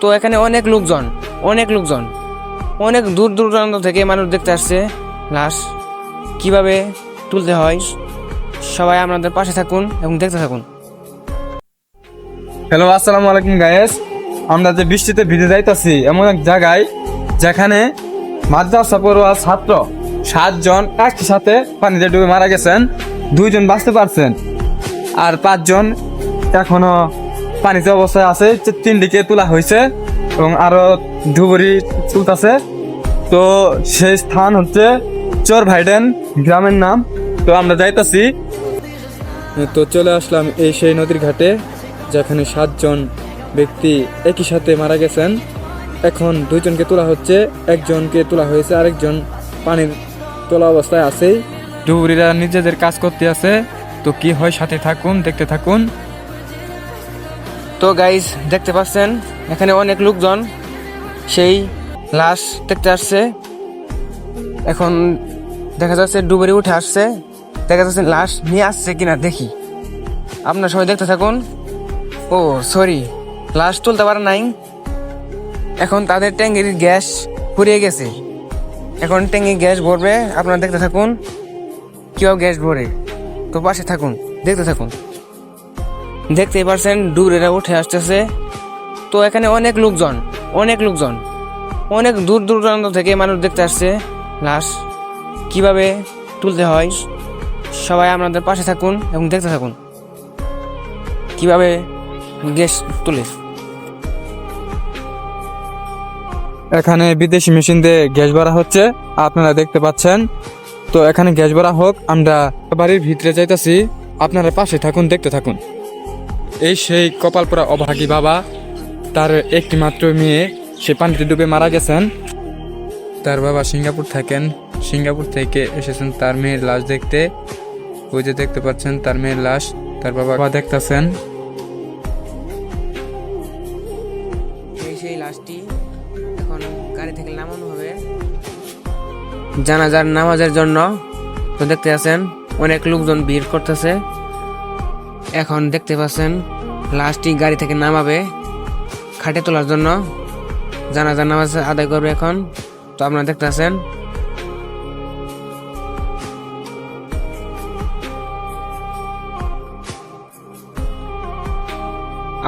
তো এখানে অনেক লোকজন অনেক লোকজন। অনেক দূর দূরান্ত থেকে মানুষ দেখতে আসছে। লাশ কীভাবে তুলতে হয়? সবাই আপনাদের পাশে থাকুন এবং দেখতে থাকুন। হ্যালো আসসালামু আলাইকুম গায়েস আমরা যে বৃষ্টিতে ভিজে যাইতাছি, এমন এক জায়গায় যেখানে মাদ্রাসা পড়ুয়া ছাত্র সাতজন একই সাথে পানিতে ডুবে মারা গেছেন, দুইজন বাঁচতে পারছেন, আর পাঁচজন এখনও পানিতে অবস্থায় আছে, যে তিনদিকে তোলা হয়েছে এবং আরও ধুবুরি তুলতাছে। তো সেই স্থান হচ্ছে চোর ভাইডেন গ্রামের নাম। তো আমরা যাইতাছি। তো চলে আসলাম এই সেই নদীর ঘাটে, যেখানে সাতজন ব্যক্তি একই সাথে মারা গেছেন। এখন দুইজনকে তোলা হচ্ছে, একজনকে তোলা হয়েছে, আরেকজন পানির তোলা অবস্থায় আছেই। ডুবুরিরা নিজেদের কাজ করতে আছে। তো কি হয়, সাথে থাকুন, দেখতে থাকুন। তো গাইজ দেখতে পাচ্ছেন, এখানে অনেক লোকজন, সেই লাশ দেখতে আসছে। এখন দেখা যাচ্ছে ডুবেরে উঠে আসছে, দেখা যাচ্ছে লাশ নিয়ে আসছে কিনা দেখি। আপনার সবাই দেখতে থাকুন। ও সরি লাশ তুলতে পারে নাই। এখন তাদের ট্যাঙ্কির গ্যাস ফুরিয়ে গেছে। এখন ট্যাঙ্কি গ্যাস ভরবে, আপনারা দেখতে থাকুন। কেউ গ্যাস ভরে? তো পাশে থাকুন, দেখতে থাকুন। দেখতেই পারছেন ডুবরেরা উঠে আসতেছে। তো এখানে অনেক লোকজন অনেক লোকজন। অনেক দূর দূরান্ত থেকে মানুষ দেখতে আসছে। লাশ কীভাবে তুলতে হয়, সবাই আপনাদের পাশে থাকুন এবং দেখতে থাকুন। কীভাবে গ্যাস তুলে। এখানে বিদেশি মেশিন দিয়ে গ্যাস ভরা হচ্ছে, আপনারা দেখতে পাচ্ছেন। তো এখানে গ্যাস ভরা হোক, আমরা বাড়ির ভিতরে যাইতাছি, আপনারা পাশে থাকুন, দেখতে থাকুন। এই সেই কপালপুরা অভাগী বাবা, তার একটি মাত্র মেয়ে, সে পানিতে ডুবে মারা গেছেন। তার বাবা সিঙ্গাপুর থাকেন। সিঙ্গাপুর থেকে এসেছেন তার মেয়ের লাশ দেখতে। ওই যে দেখতে পাচ্ছেন তার মেয়ের লাশ, তার বাবা দেখতেছেন। সেই লাশটি এখন গাড়ি থেকে জানাজার নামাজের জন্য তো দেখতে আছেন, অনেক লোকজন ভিড় করতেছে। এখন দেখতে পাচ্ছেন, লাশটি গাড়ি থেকে নামাবে খাটে তোলার জন্য। জানাজার নামাজ আদায় করবে এখন। তো আপনারা দেখতে আছেন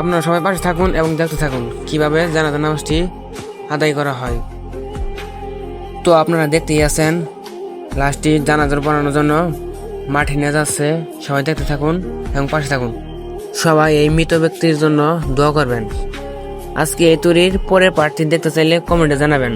আপনারা সবাই পাশে থাকুন এবং দেখতে থাকুন কীভাবে জানাজা নামাজটি আদায় করা হয়। তো আপনারা দেখতেই আছেন লাস্টটি জানাজার বানানোর জন্য মাঠে নিয়ে যাচ্ছে, সবাই দেখতে থাকুন এবং পাশে থাকুন। সবাই এই মৃত ব্যক্তির জন্য দোয়া করবেন। আজকে এই তৈরির পরের পার্টটি দেখতে চাইলে কমেন্টে জানাবেন।